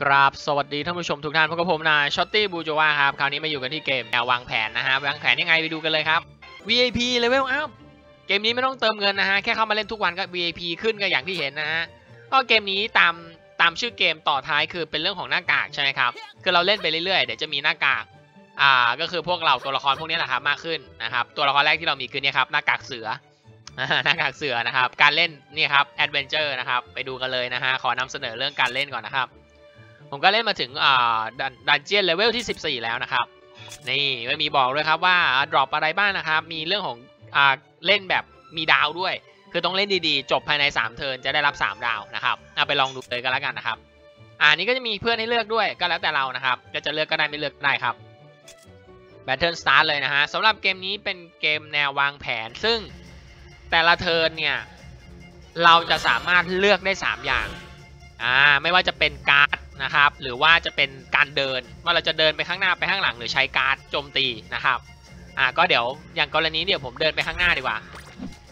กราบสวัสดีท่านผู้ชมทุกท่านพบกับผมนายช็อตตี้บูโจวาครับคราวนี้มาอยู่กันที่เกมแนววางแผนนะฮะวางแผนยังไงไปดูกันเลยครับ VIP Level Up เกมนี้ไม่ต้องเติมเงินนะฮะแค่เข้ามาเล่นทุกวันก็ VIP ขึ้นก็อย่างที่เห็นนะฮะก็เกมนี้ตามตามชื่อเกมต่อท้ายคือเป็นเรื่องของหน้ากากใช่ไหมครับคือเราเล่นไปเรื่อยๆเดี๋ยวจะมีหน้ากากอ่าก็คือพวกเราตัวละครพวกนี้แหละครับมากขึ้นนะครับตัวละครแรกที่เรามีคือเนี่ยครับหน้ากากเสือหน้ากากเสือนะครับการเล่นนี่ครับแอดเวนเจอร์นะครับไปดูกันเลยนะฮะขอนำเสนอเรื่องการเล่นก่อนนะครับ ผมก็เล่นมาถึงอ่าดันเจียนเลเวลที่ 14 แล้วนะครับ นี่ไม่มีบอกด้วยครับว่าดรอปอะไรบ้างนะครับ มีเรื่องของอ่าเล่นแบบมีดาวด้วย คือต้องเล่นดีๆ จบภายใน 3 เทิร์นจะได้รับ 3 ดาวนะครับเอาไปลองดูเลยกันแล้วกันนะครับอ่านี้ก็จะมีเพื่อนให้เลือกด้วยก็แล้วแต่เรานะครับก็จะเลือกก็ได้ไม่เลือกก็ได้ครับ Battle Start เลยนะฮะสำหรับเกมนี้เป็นเกมแนววางแผน ซึ่งแต่ละเทิร์นเนี่ยเราจะสามารถเลือกได้ 3 อย่างอ่าไม่ว่าจะเป็นการ์ด นะครับ หรือว่าจะเป็นการเดินว่าเราจะเดินไปข้างหน้าไปข้างหลัง หรือใช้การ์ดโจมตีนะครับอ่าก็เดี๋ยวอย่างกรณีเดี๋ยวผมเดินไปข้างหน้าดีกว่า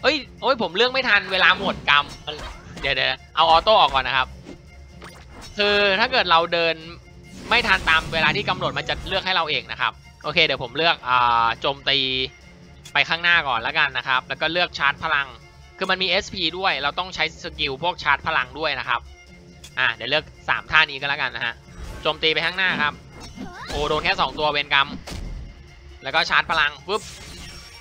เอ้ยโอ้ยผมเลือกไม่ทันเวลาหมดกรรมเดี๋ยวเดี๋ยวเอาออโต้ออกก่อนนะครับ คือถ้าเกิดเราเดินไม่ทันตามเวลาที่กำหนดมันจะเลือกให้เราเองนะครับโอเค เดี๋ยวผมเลือกอ่าโจมตีไปข้างหน้าก่อนแล้วกันนะครับ แล้วก็เลือกชาร์จพลัง คือมันมี SP ด้วย เราต้องใช้สกิลพวกชาร์จพลังด้วยนะครับ อะเดี๋ยวเลือก3ท่านี้ก็แล้วกันนะฮะโจมตีไปข้างหน้าครับโอ้โดนแค่2ตัวเวนกรรม แล้วก็ชาร์จพลังปุ๊บ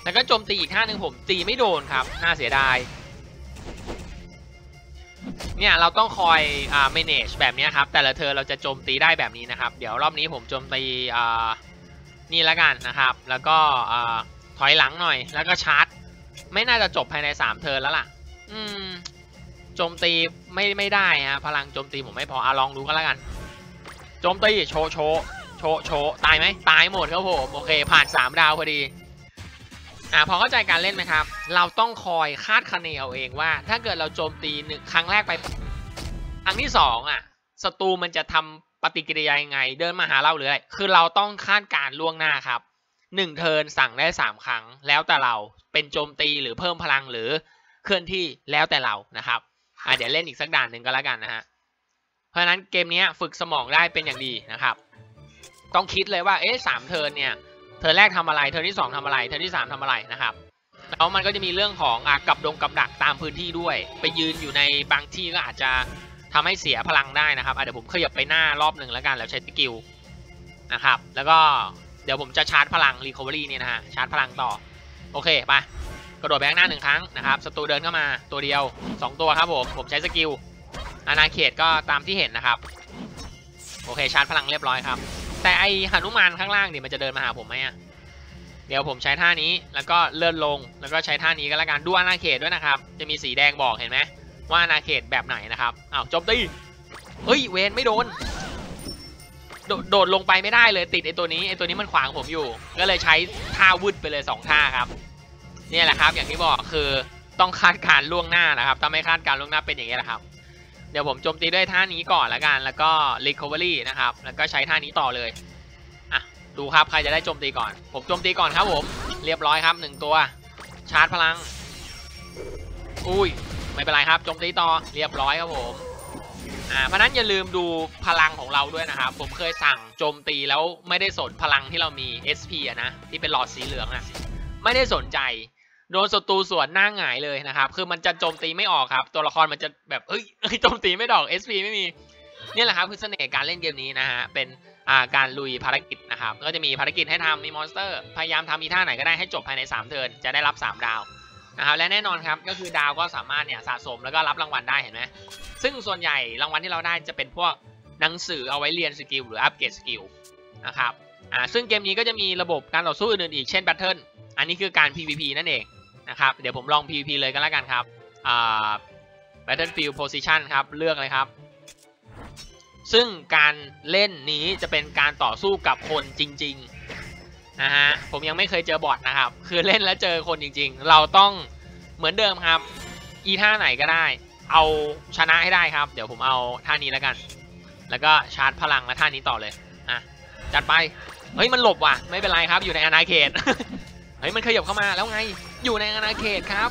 แล้วก็โจมตีอีกท่าหนึ่งผมตีไม่โดนครับน่าเสียดายเนี่ยเราต้องคอยอ่า manage แบบนี้ครับ แต่ละเธอเราจะโจมตีได้แบบนี้นะครับ เดี๋ยวรอบนี้ผมโจมตีอ่านี่แล้วกันนะครับ แล้วก็อ่าถอยหลังหน่อย แล้วก็ชาร์จ ไม่น่าจะจบภายใน 3เทิร์นแล้วล่ะ อืม โจมตีไม่ไม่ได้ฮะพลังโจมตีผมไม่พออะลองดูก็แล้วกัน โจมตีโชว์โชว์โชว์โชว์ตายไหมตายหมดครับผมโอเค ผ่าน 3 ดาวพอดีอ่าพอเข้าใจการเล่นไหมครับ เราต้องคอยคาดคะเนเอาเองว่า ถ้าเกิดเราโจมตีหนึ่งครั้งแรกไปครั้งที่สองอะศัตรูมันจะทำปฏิกิริยายังไง เดินมาหาเราหรืออะไรคือเราต้องคาดการล่วงหน้าครับหนึ่งเทิร์นสั่งได้สามครั้ง แล้วแต่เราเป็นโจมตีหรือเพิ่มพลังหรือเคลื่อนที่แล้วแต่เรานะครับ อ่าเดี๋ยวเล่นอีกสักด่านหนึ่งก็แล้วกันนะฮะ เพราะนั้นเกมนี้ฝึกสมองได้เป็นอย่างดีนะครับ ต้องคิดเลยว่าเอ๊ะสามเทิร์นเนี่ยเทิร์นแรกทำอะไรเทิร์นที่สองทำอะไรเทิร์นที่สามทำอะไรนะครับแล้วมันก็จะมีเรื่องของอะกับดงกับดักตามพื้นที่ด้วย ไปยืนอยู่ในบางที่ก็อาจจะทำให้เสียพลังได้นะครับเดี๋ยวผมขยับไปหน้ารอบหนึ่งแล้วกันแล้วใช้สกิลนะครับแล้วก็เดี๋ยวผมจะชาร์จพลัง Recovery เนี่ยนะฮะชาร์จพลังต่อโอเคไป กระโดดไปข้างหน้าหนึ่งครั้งนะครับศัตรูเดินเข้ามาตัวเดียว 2 ตัวครับผม ผมใช้สกิลอาณาเขตก็ตามที่เห็นนะครับ โอเคชาร์จพลังเรียบร้อยครับ แต่ไอหนุมานข้างล่างเนี่ยมันจะเดินมาหาผมไหมอะเดี๋ยวผมใช้ท่านี้แล้วก็เลื่อนลงแล้วก็ใช้ท่านี้ก็แล้วกันดูอาณาเขตด้วยนะครับ จะมีสีแดงบอกเห็นไหมว่าอาณาเขตแบบไหนนะครับอ้าวจมตีเฮ้ยเวนไม่โดนโดโดดลงไปไม่ได้เลยติดไอตัวนี้ไอตัวนี้มันขวางผมอยู่ ก็เลยใช้ท่าวืดไปเลย2ท่าครับ เนี่ยแหละครับ อย่างที่บอกคือต้องคาดการล่วงหน้านะครับ ถ้าไม่คาดการล่วงหน้าเป็นอย่างนี้แหละครับ เดี๋ยวผมโจมตีด้วยท่านี้ก่อนละกัน แล้วก็ recovery นะครับ แล้วก็ใช้ท่านี้ต่อเลย อะ ดูครับใครจะได้โจมตีก่อน ผมโจมตีก่อนครับผม เรียบร้อยครับหนึ่งตัว ชาร์จพลัง อุ้ย ไม่เป็นไรครับ โจมตีต่อ เรียบร้อยครับผม อ่า เพราะนั้นอย่าลืมดูพลังของเราด้วยนะครับ ผมเคยสั่งโจมตีแล้วไม่ได้สนพลังที่เรามี SP อะนะ ที่เป็นหลอดสีเหลืองอะไม่ได้สนใจ โดนศัตรูสวนหน้าหงายเลยนะครับ คือมันจะโจมตีไม่ออกครับ ตัวละครมันจะแบบเอ้ยเอ้ยโจมตีไม่ดอก SP ไม่มีนี่แหละครับคือเสน่ห์การเล่นเกมนี้นะฮะเป็นอ่าการลุยภารกิจนะครับก็จะมีภารกิจให้ทำมีมอนสเตอร์ พยายามทำมีท่าไหนก็ได้ให้จบภายใน 3 เทิร์นจะได้รับ 3 ดาวนะครับและแน่นอนครับก็คือดาวก็สามารถเนี่ยสะสมแล้วก็รับรางวัลได้เห็นไหมซึ่งส่วนใหญ่รางวัลที่เราได้จะเป็นพวกหนังสือเอาไว้เรียนสกิลหรืออัปเกรดสกิลนะครับอ่าซึ่งเกมนี้ก็จะมีระบบการต่อสู้อื่นๆอีกเช่นแบทเทิลอันนี้คือการ PVP นั่นเอง นะครับเดี๋ยวผมลอง PVP เลยกันแล้วกันครับอ่า Battlefield Position ครับเลือกเลยครับ ซึ่งการเล่นนี้จะเป็นการต่อสู้กับคนจริงๆนะฮะผมยังไม่เคยเจอบอทนะครับ คือเล่นแล้วเจอคนจริง ๆ เราต้องเหมือนเดิมครับ อีท่าไหนก็ได้ เอาชนะให้ได้ครับ เดี๋ยวผมเอาท่านี้แล้วกัน แล้วก็ชาร์จพลังและท่านี้ต่อเลยอะจัดไปเฮ้ยมันหลบว่ะไม่เป็นไรครับอยู่ในอาณาเขตเฮ้ยมันขยับเข้ามาแล้วไง อยู่ในอาณาเขตครับ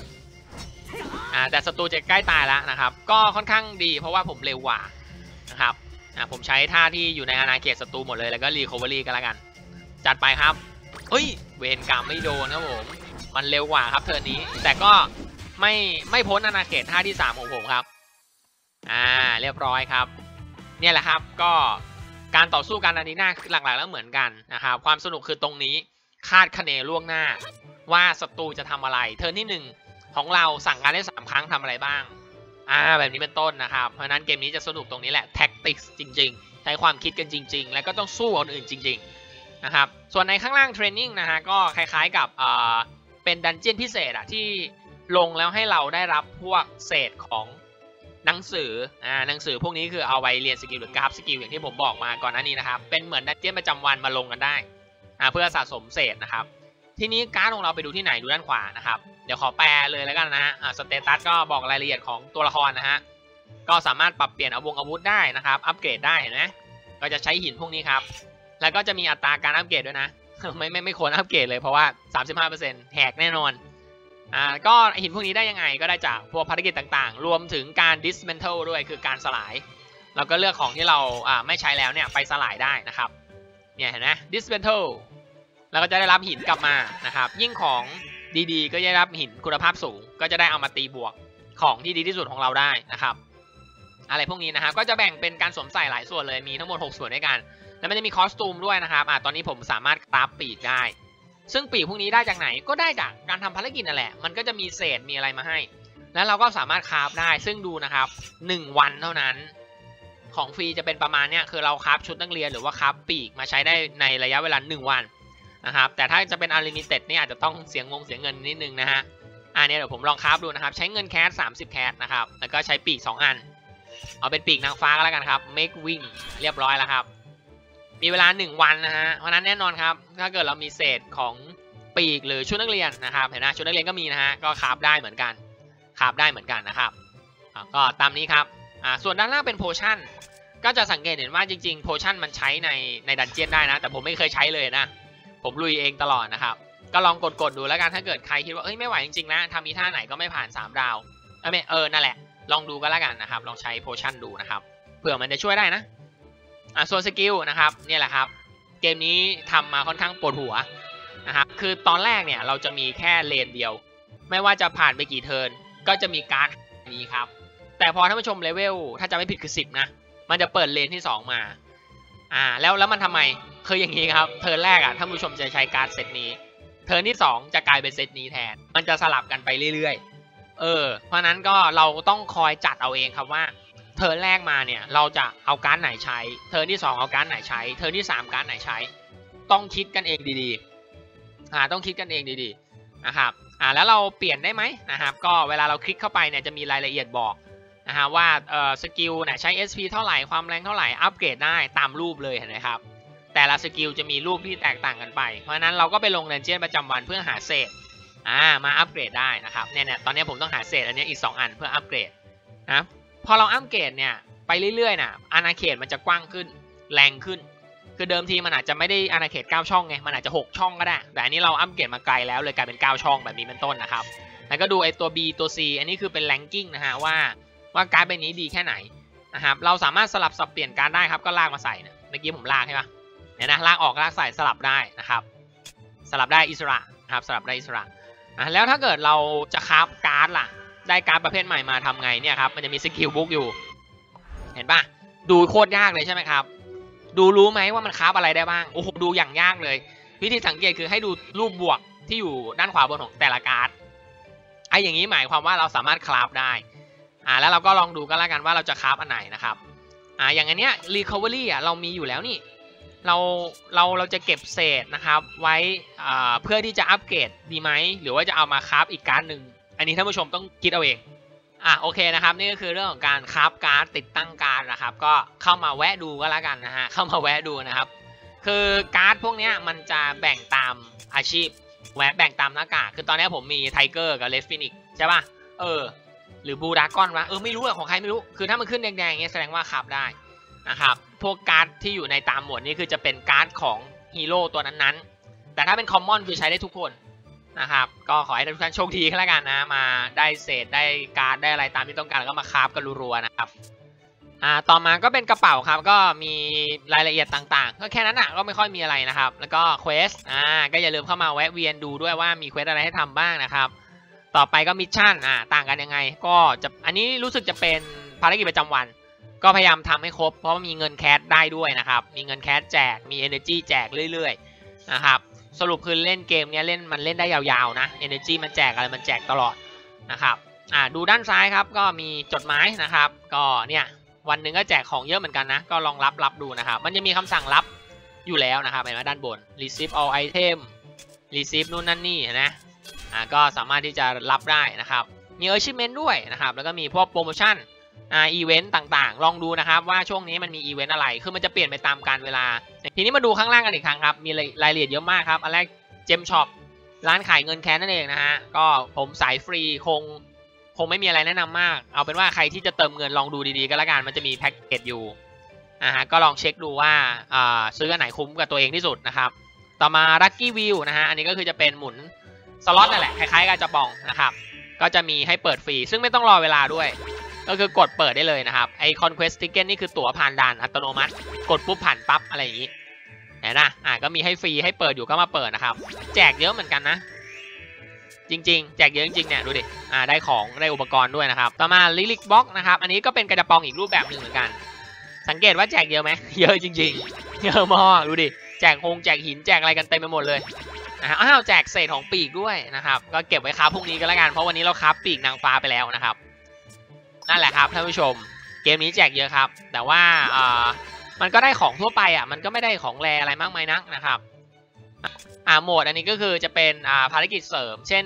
อ่าแต่ศัตรูจะใกล้ตายแล้วนะครับ ก็ค่อนข้างดีเพราะว่าผมเร็วกว่านะครับอะผมใช้ท่าที่อยู่ในอาณาเขตศัตรูหมดเลยแล้วก็รีคอเวอรี่กันแล้วกัน จัดไปครับเฮ้ยเวนกรรมไม่โดนครับผมมันเร็วกว่าครับเทิร์นนี้ แต่ก็ไม่ไม่พ้นอาณาเขตท่าที่ 3 ของผมครับอ่าเรียบร้อยครับ เนี่ยแหละครับก็การต่อสู้กันอันนี้หน้าหลักๆแล้วเหมือนกันนะครับความสนุกคือตรงนี้คาดคะเนล่วงหน้า ว่าศัตรูจะทำอะไร เทิร์นที่ 1 ของเราสั่งการได้ 3 ครั้งทำอะไรบ้างอ่าแบบนี้เป็นต้นนะครับ เพราะฉะนั้นเกมนี้จะสนุกตรงนี้แหละแท็กติกจริง ๆ ใช้ความคิดกันจริง ๆ แล้วก็ต้องสู้คนอื่นจริง ๆ นะครับ ส่วนในข้างล่างเทรนนิ่งนะฮะก็คล้ายๆกับอ่าเป็นดันเจียนพิเศษอะที่ลงแล้วให้เราได้รับพวกเศษของหนังสืออ่าหนังสือพวกนี้คือเอาไว้เรียนสกิลหรือกราฟสกิลอย่างที่ผมบอกมาก่อนหน้านี้นะครับ เป็นเหมือนดันเจียนประจำวันมาลงกันได้อ่าเพื่อสะสมเศษนะครับ ทีนี้การ์ดของเราไปดูที่ไหนดูด้านขวานะครับ เดี๋ยวขอแปลเลยแล้วกันนะฮะสเตตัสก็บอกรายละเอียดของตัวละครนะฮะ ก็สามารถปรับเปลี่ยนอาวุธอาวุธได้นะครับ อัปเกรดได้เห็นไหมก็จะใช้หินพวกนี้ครับ แล้วก็จะมีอัตราการอัปเกรดด้วยนะ ไม่ไม่ไม่ควรอัปเกรดเลยเพราะว่า 35%แหกแน่นอน อ่า ก็หินพวกนี้ได้ยังไงก็ได้จากพวกภารกิจต่างๆ รวมถึงการ dismantle ด้วยคือการสลาย เราก็เลือกของที่เราอ่าไม่ใช้แล้วเนี่ยไปสลายได้นะครับ เนี่ยเห็นไหม dismantle แล้วก็จะได้รับหินกลับมานะครับ ยิ่งของดีๆ ก็จะได้รับหินคุณภาพสูง ก็จะได้เอามาตีบวกของที่ดีที่สุดของเราได้นะครับ อะไรพวกนี้นะครับ ก็จะแบ่งเป็นการสวมใส่หลายส่วนเลย มีทั้งหมด 6 ส่วนด้วยกัน แล้วมันจะมีคอสตูมด้วยนะครับอ่าตอนนี้ผมสามารถคราฟปีกได้ ซึ่งปีกพวกนี้ได้จากไหน ก็ได้จากการทำภารกิจนั่นแหละ มันก็จะมีเศษ มีอะไรมาให้ แล้วเราก็สามารถคราฟได้ ซึ่งดูนะครับ 1 วันเท่านั้น ของฟรีจะเป็นประมาณเนี้ย คือเราคราฟชุดนักเรียนหรือว่าคราฟปีกมาใช้ได้ในระยะเวลา 1 วัน นะครับ แต่ถ้าจะเป็นอ n l ลิมิเต็ดนี่อาจจะต้องเสียงงงเสียงเงินนิดนึงนะฮะอ่าเนี่ยเดี๋ยวผมลองคราฟดูนะครับ ใช้เงินแคส30 แคสนะครับ แล้วก็ใช้ปีก 2 อัน เอาเป็นปีกนางฟ้าก็แล้วกันครับ make wing เรียบร้อยแล้วครับ มีเวลา 1 วันนะฮะ เพราะนั้นแน่นอนครับ ถ้าเกิดเรามีเศษของปีกหรือชุดนักเรียนนะครับ เห็นไหมชุดนักเรียนก็มีนะฮะ ก็คราฟได้เหมือนกัน คราฟได้เหมือนกันนะครับก็ตามนี้ครับ อ่า ส่วนด้านล่างเป็นโพชั่น ก็จะสังเกตเห็นว่าจริงๆ โพชั่นมันใช้ในในดันเจียนได้นะ แต่ผมไม่เคยใช้เลยนะ ผมลุยเองตลอดนะครับ ก็ลองกดๆดูแล้วกันถ้าเกิดใครคิดว่าเอ้ยไม่ไหวจริงๆนะทำมีท่าไหนก็ไม่ผ่าน 3 ดาวเออไม่เออนั่นแหละ ลองดูก็แล้วกันนะครับ ลองใช้โพชั่นดูนะครับเผื่อมันจะช่วยได้นะอะส่วนสกิลนะครับเนี่ยแหละครับ เกมนี้ทำมาค่อนข้างปวดหัวนะครับคือตอนแรกเนี่ยเราจะมีแค่เลนเดียว ไม่ว่าจะผ่านไปกี่เทิร์นก็จะมีการดนี้ครับแต่พอท่านผู้ชมเลเวลถ้าจะไม่ผิดคือ 10 นะ มันจะเปิดเลนที่ 2 มา อ่าแล้วแล้วมันทำไมคืออย่างนี้ครับเทิร์นแรกอะท่านผู้ชมจะใช้การดเซตนี้ เทิร์นที่ 2 จะกลายเป็นเซตนี้แทน มันจะสลับกันไปเรื่อยๆ เออ เพราะนั้นก็เราต้องคอยจัดเอาเองครับว่า เทิร์นแรกมาเนี่ยเราจะเอาการ์ดไหนใช้ เทิร์นที่ 2 เอาการ์ดไหนใช้ เทิร์นที่ 3 การ์ดไหนใช้ ต้องคิดกันเองดีๆอ่าต้องคิดกันเองดีๆนะครับอ่าแล้วเราเปลี่ยนได้ไหมนะครับก็เวลาเราคลิกเข้าไปเนี่ยจะมีรายละเอียดบอก นะฮะว่าเอ่อสกิลเนี่ยใช้ SP เท่าไหร่ความแรงเท่าไหร่อัปเกรดได้ตามรูปเลยเห็นไหมครับแต่ละสกิลจะมีรูปที่แตกต่างกันไป เพราะนั้นเราก็ไปลงเรนเจียนประจำวันเพื่อหาเศษอ่ามาอัปเกรดได้นะครับเนี่ยเนี่ยตอนนี้ผมต้องหาเศษอันนี้อีก 2 อันเพื่ออัปเกรดนะพอเราอัปเกรดเนี่ยไปเรื่อยๆนะอาณาเขตมันจะกว้างขึ้นแรงขึ้น คือเดิมทีมันอาจจะไม่ได้อาณาเขต 9 ช่องไงมันอาจจะ 6 ช่องก็ได้ แต่อันนี้เราอัปเกรดมาไกลแล้วเลยกลายเป็น 9 ช่องแบบนี้เป็นต้นนะครับแล้วก็ดูไอตัว B ตัว C อันนี้คือเป็นแรงกิ้งนะฮะว่า ว่าการ์ดใบนี้ดีแค่ไหนนะครับเราสามารถสลับสับเปลี่ยนการได้ครับก็ลากมาใส่เนะเมื่อกี้ผมลากใช่ปะเนี่ยนะลากออกลากใส่สลับได้นะครับ สลับได้อิสระนะครับสลับได้อิสระอะแล้วถ้าเกิดเราจะคราฟการ์ดล่ะ ได้การ์ดประเภทใหม่มาทำไงเนี่ยครับมันจะมีสกิลบุ๊กอยู่ เห็นปะดูโคตรยากเลยใช่ไหมครับ ดูรู้ไหมว่ามันคราฟอะไรได้บ้างโอ้โหดูอย่างยากเลย วิธีสังเกตคือให้ดูรูปบวกที่อยู่ด้านขวาบนของแต่ละการ์ดไอ้อย่างนี้หมายความว่าเราสามารถคราฟได้ อ่าแล้วเราก็ลองดูก็แล้วกันว่าเราจะคราฟอันไหนนะครับอ่าอย่างอันเนี้ย recovery อะเรามีอยู่แล้วนี่เราเราเราจะเก็บเศษนะครับไว้อ่าเพื่อที่จะอัปเกรดดีไหมหรือว่าจะเอามาคราฟอีกการ์ดหนึ่งอันนี้ท่านผู้ชมต้องคิดเอาเองอะโอเคนะครับนี่ก็คือเรื่องของการคราฟการ์ดติดตั้งการ์ดนะครับ ก็เข้ามาแวะดูก็แล้วกันนะฮะเข้ามาแวะดูนะครับ คือการ์ดพวกเนี้ยมันจะแบ่งตามอาชีพแวะแบ่งตามหน้ากากคือตอนนี้ผมมีไทเกอร์กับเลสฟินิกใช่ป่ะเออ หรือบูดากอนวะเออไม่รู้อะของใครไม่รู้คือถ้ามันขึ้นแดงๆอย่างเงี้ยแสดงว่าขับได้นะครับพวกการ์ดที่อยู่ในตามหมวดนี้คือจะเป็นการ์ดของฮีโร่ตัวนั้นๆ แต่ถ้าเป็นคอมมอนคือใช้ได้ทุกคนนะครับก็ขอให้ทุกท่านโชคดีกันแล้วกันนะมาได้เศษได้การ์ดได้อะไรตามที่ต้องการแล้วก็มาคราฟกันรัวๆนะครับอ่าต่อมาก็เป็นกระเป๋าครับก็มีรายละเอียดต่างๆ ก็แค่นั้นอะก็ไม่ค่อยมีอะไรนะครับ แล้วก็เควสอ่าก็อย่าลืมเข้ามาแวะเวียนดูด้วยว่ามีเควสอะไรให้ทำบ้างนะครับ ต่อไปก็มิชชั่นอ่าต่างกันยังไง ก็จะอันนี้รู้สึกจะเป็นภารกิจประจำวัน ก็พยายามทำให้ครบ เพราะมีเงินแคสได้ด้วยนะครับ มีเงินแคสแจก มี energy แจกเรื่อยๆนะครับสรุปคือเล่นเกมเนี้ยเล่นมันเล่นได้ยาวๆนะ energy มันแจกอะไรมันแจกตลอดนะครับอ่าดูด้านซ้ายครับก็มีจดหมายนะครับ ก็เนี่ยวันหนึ่งก็แจกของเยอะเหมือนกันนะ ก็ลองรับรับดูนะครับ มันจะมีคำสั่งรับอยู่แล้วนะครับเห็นไหมด้านบน receive all item receive นู่นนั่นนี่นะ อ่าก็สามารถที่จะรับได้นะครับ มี achievement ด้วยนะครับ แล้วก็มีพวกโปรโมชั่นอ่าอีเวนต์ต่างๆ ลองดูนะครับว่าช่วงนี้มันมีอีเวนต์อะไร คือมันจะเปลี่ยนไปตามกาลเวลา ทีนี้มาดูข้างล่างกันอีกครั้งครับ มีรายละเอียดเยอะมากครับ อันแรกเจมช็อปร้านขายเงินแค้นนั่นเองนะฮะ ก็ผมสายฟรีคงคงไม่มีอะไรแนะนำมาก เอาเป็นว่าใครที่จะเติมเงินลองดูดีๆก็แล้วกัน มันจะมีแพ็กเกจอยู่นะฮะ ก็ลองเช็คดูว่าอ่าซื้ออันไหนคุ้มกับตัวเองที่สุดนะครับ ต่อมา Lucky View นะฮะ อันนี้ก็คือจะเป็นหมุน สล็อตนั่นแหละคล้ายๆกับจะบองนะครับ ก็จะมีให้เปิดฟรี ซึ่งไม่ต้องรอเวลาด้วย ก็คือกดเปิดได้เลยนะครับ ไอ Conquest Ticket นี่คือตั๋วผ่านด่านอัตโนมัติ กดปุ๊บผ่านปั๊บอะไรอย่างนี้เห็นนะอ่าก็มีให้ฟรีให้เปิดอยู่ก็มาเปิดนะครับ แจกเยอะเหมือนกันนะ จริง ๆ แจกเยอะจริงๆเนี่ยดูดิ อ่าได้ของได้อุปกรณ์ด้วยนะครับ ต่อมา Lyric Box นะครับ อันนี้ก็เป็นกระปองอีกรูปแบบหนึ่งเหมือนกัน สังเกตว่าแจกเยอะไหมเยอะจริง ๆ เยอะมากดูดิ แจกคงแจกหินแจกอะไรกันเต็มไปหมดเลย นะอ้าวแจกเศษของปีกด้วยนะครับ ก็เก็บไว้ค้าพรุ่งนี้ก็แล้วกัน เพราะวันนี้เราค้าปีกนางฟ้าไปแล้วนะครับ นั่นแหละครับท่านผู้ชม เกมนี้แจกเยอะครับ แต่ว่าอ่ามันก็ได้ของทั่วไปอะ มันก็ไม่ได้ของแรอะไรมากมายนักนะครับอ่าโหมดอันนี้ก็คือจะเป็นอ่าภารกิจเสริม เช่น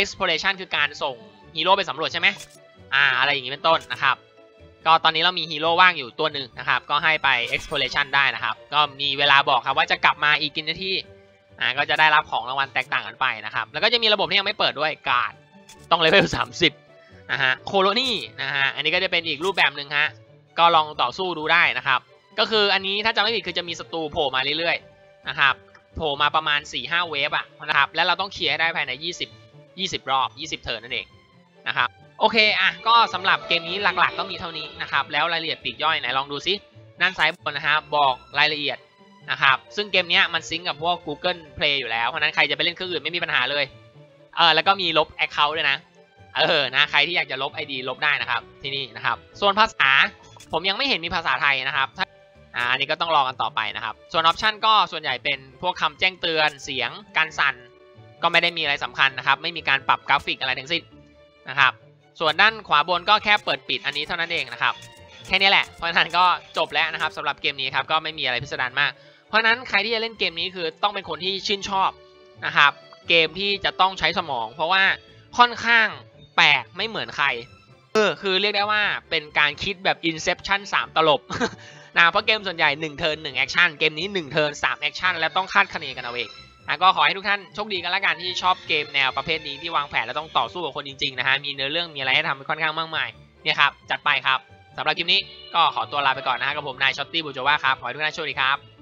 exploration คือการส่งฮีโร่ไปสำรวจใช่ไหมอ่าอะไรอย่างนี้เป็นต้นนะครับ ก็ตอนนี้เรามีฮีโร่ว่างอยู่ตัวหนึ่งนะครับ ก็ให้ไป exploration ได้นะครับ ก็มีเวลาบอกครับว่าจะกลับมาอีกกินนาที อ่าก็จะได้รับของรางวัลแตกต่างกันไปนะครับ แล้วก็จะมีระบบที่ยังไม่เปิดด้วยการ์ดต้องเลเวล30นะฮะโคโลนี่นะฮะอันนี้ก็จะเป็นอีกรูปแบบหนึ่งฮะก็ลองต่อสู้ดูได้นะครับ ก็คืออันนี้ถ้าจำไม่ผิดคือจะมีศัตรูโผล่มาเรื่อยๆนะครับโผล่มาประมาณ 4-5 เวฟอะนะครับแล้วเราต้องเคลียร์ให้ได้ภายใน 20 20 รอบ 20 เทิร์นนั่นเองนะครับโอเคอะก็สำหรับเกมนี้หลักๆ ก็มีเท่านี้นะครับแล้วรายละเอียดปีกย่อยไหนลองดูซิด้านซ้ายบนนะฮะบอกรายละเอียด นะครับ ซึ่งเกมนี้มันซิงกับพวก Google Play อยู่แล้ว เพราะนั้นใครจะไปเล่นเครื่องอื่นไม่มีปัญหาเลย เออแล้วก็มีลบ Account ด้วยนะ เออ นะ ใครที่อยากจะลบ ID ลบได้นะครับ ที่นี่นะครับ ส่วนภาษา ผมยังไม่เห็นมีภาษาไทยนะครับอ่าอันนี้ก็ต้องรอกันต่อไปนะครับ ส่วนออปชันก็ส่วนใหญ่เป็นพวกคำแจ้งเตือน เสียง การสั่น ก็ไม่ได้มีอะไรสำคัญนะครับ ไม่มีการปรับกราฟิกอะไรทั้งสิ้นนะครับ ส่วนด้านขวาบนก็แค่เปิดปิดอันนี้เท่านั้นเองนะครับ แค่นี้แหละ เพราะฉะนั้นก็จบแล้วนะครับสำหรับเกมนี้ครับ ก็ไม่มีอะไรพิสดารมาก เพราะนั้นใครที่จะเล่นเกมนี้คือต้องเป็นคนที่ชื่นชอบนะครับ เกมที่จะต้องใช้สมอง เพราะว่าค่อนข้างแปลกไม่เหมือนใครเออคือเรียกได้ว่าเป็นการคิดแบบ Inception 3 ตลบนะเพราะเกมส่วนใหญ่1เทิร์น1แอคชั่นเกมนี้1เทิร์น3แอคชั่นแล้วต้องคาดคะเนกันเอาเองนะก็ขอให้ทุกท่านโชคดีกันละกันที่ชอบเกมแนวประเภทนี้ที่วางแผนแล้วต้องต่อสู้กับคนจริงๆนะฮะมีเนื้อเรื่องมีอะไรให้ทำค่อนข้างมากมายเนี่ยครับจัดไปครับสำหรับคลิปนี้ก็ขอตัวลาไปก่อนนะฮะกับผมนายช็อตตี้บูโจว่าครับขอให้ทุกท่านโชคดีครับ